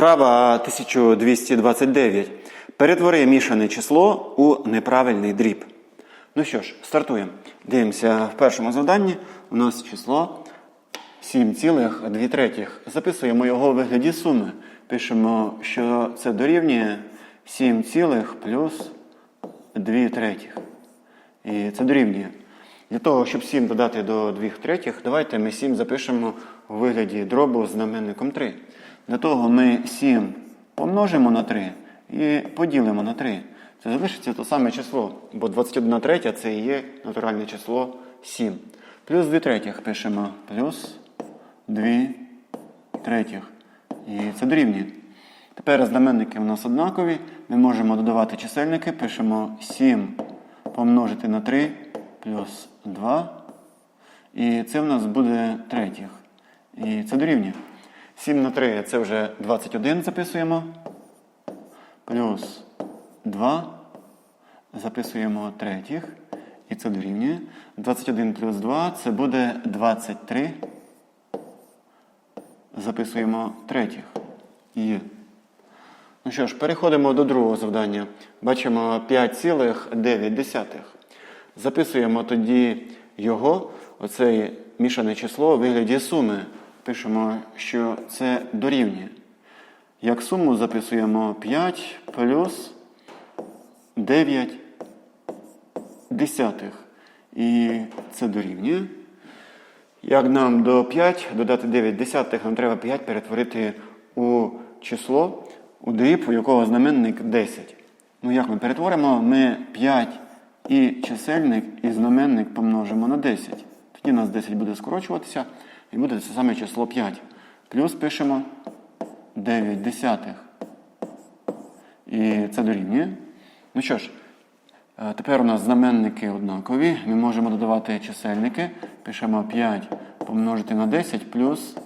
Вправа 1229. Перетвори мішане число у неправильний дріб. Ну що ж, стартуємо. Дивимося в першому завданні. У нас число 7,2 третіх. Записуємо його у вигляді суми. Пишемо, що це дорівнює 7, плюс 2 третіх. І це дорівнює. Для того, щоб 7 додати до 2 третіх, давайте ми 7 запишемо у вигляді дробу з знаменником 3. Для того ми 7 помножимо на 3 і поділимо на 3. Це залишиться те саме число, бо 21 третя це і є натуральне число 7. Плюс 2 третіх пишемо плюс 2 третіх. І це дорівнює. Тепер знаменники у нас однакові. Ми можемо додавати чисельники. Пишемо 7 помножити на 3 плюс 2. І це в нас буде третіх. І це дорівнює. 7 на 3 це вже 21 записуємо. Плюс 2. Записуємо третіх. І це дорівнює. 21 плюс 2 це буде 23. Записуємо третіх. Є. Ну що ж, переходимо до другого завдання. Бачимо 5,9. Записуємо тоді його, оце мішане число у вигляді суми. Пишемо, що це дорівнює. Як суму записуємо 5 плюс 9 десятих. І це дорівнює. Як нам до 5 додати 9 десятих, нам треба 5 перетворити у число, у дріб, у якого знаменник 10. Ну як ми перетворимо? Ми 5 і чисельник, і знаменник помножимо на 10. Тоді у нас 10 буде скорочуватися, і буде це саме число 5. Плюс пишемо 9 десятих. І це дорівнює. Ну що ж, е, тепер у нас знаменники однакові. Ми можемо додавати чисельники. Пишемо 5 помножити на 10 плюс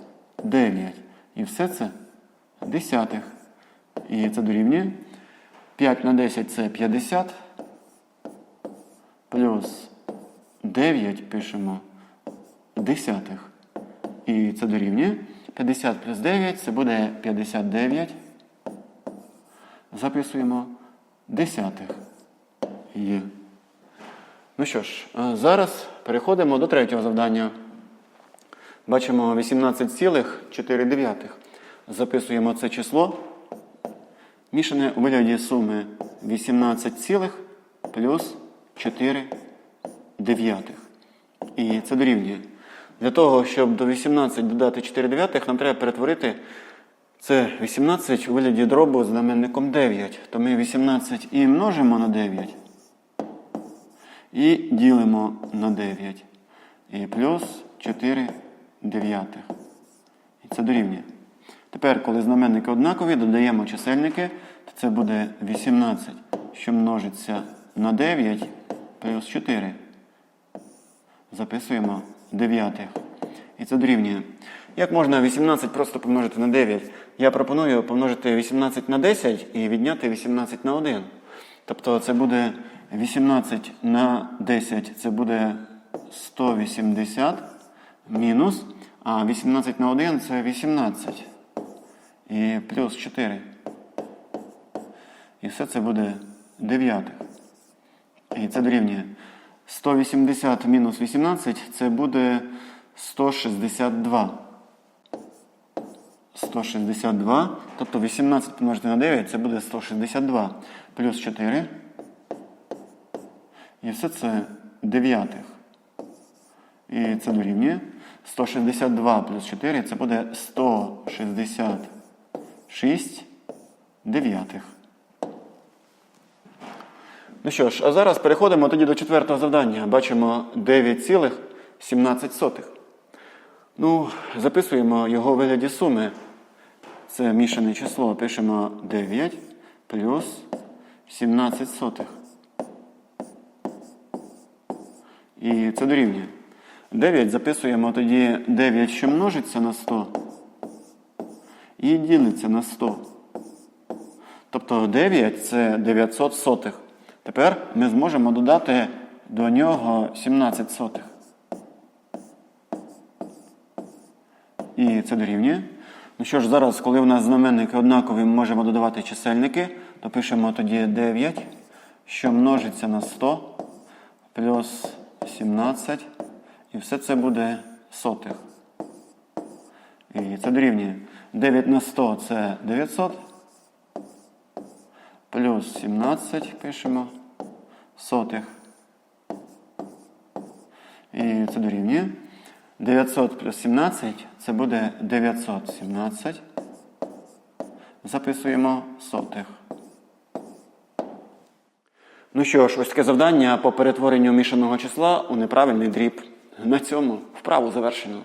9. І все це десятих. І це дорівнює. 5 на 10 це 50. Плюс 9 пишемо десятих. І це дорівнює. 50 плюс 9 це буде 59. Записуємо десятих. Є. Ну що ж, зараз переходимо до третього завдання. Бачимо 18,4. Записуємо це число. Мішане у вигляді суми 18 цілих плюс 4 дев'ятих. І це дорівнює. Для того, щоб до 18 додати 4 дев'ятих, нам треба перетворити це 18 у вигляді дробу з знаменником 9. То ми 18 і множимо на 9. І ділимо на 9. І плюс 4 дев'ятих. І це дорівнює. Тепер, коли знаменники однакові, додаємо чисельники, то це буде 18, що множиться на 9 плюс 4. Записуємо дев'ятих. І це дорівнює. Як можна 18 просто помножити на 9? Я пропоную помножити 18 на 10 і відняти 18 на 1. Тобто це буде 18 на 10, це буде 180 мінус, а 18 на 1 це 18. І плюс 4. І все це буде дев'ятих. І це дорівнює. 180 мінус 18 це буде 162. 162. Тобто 18 помножити на 9 це буде 162. Плюс 4. І все це дев'ятих. І це дорівнює. 162 плюс 4 це буде 166 дев'ятих. Ну що ж, а зараз переходимо тоді до четвертого завдання. Бачимо 9,17. Ну, записуємо його у вигляді суми. Це мішане число. Пишемо 9 плюс 17 сотих. І це дорівнює. 9 записуємо тоді 9, що множиться на 100. І ділиться на 100. Тобто 9 це 900 сотих. Тепер ми зможемо додати до нього 17 сотих. І це дорівнює. Ну що ж, зараз, коли у нас знаменники однакові, ми можемо додавати чисельники, то пишемо тоді 9, що множиться на 100, плюс 17, і все це буде сотих. І це дорівнює 9 на 100 це 900. Плюс 17 пишемо сотих. І це дорівнює. 900 плюс 17 це буде 917. Записуємо сотих. Ну що ж, ось таке завдання по перетворенню мішаного числа у неправильний дріб. На цьому вправу завершено.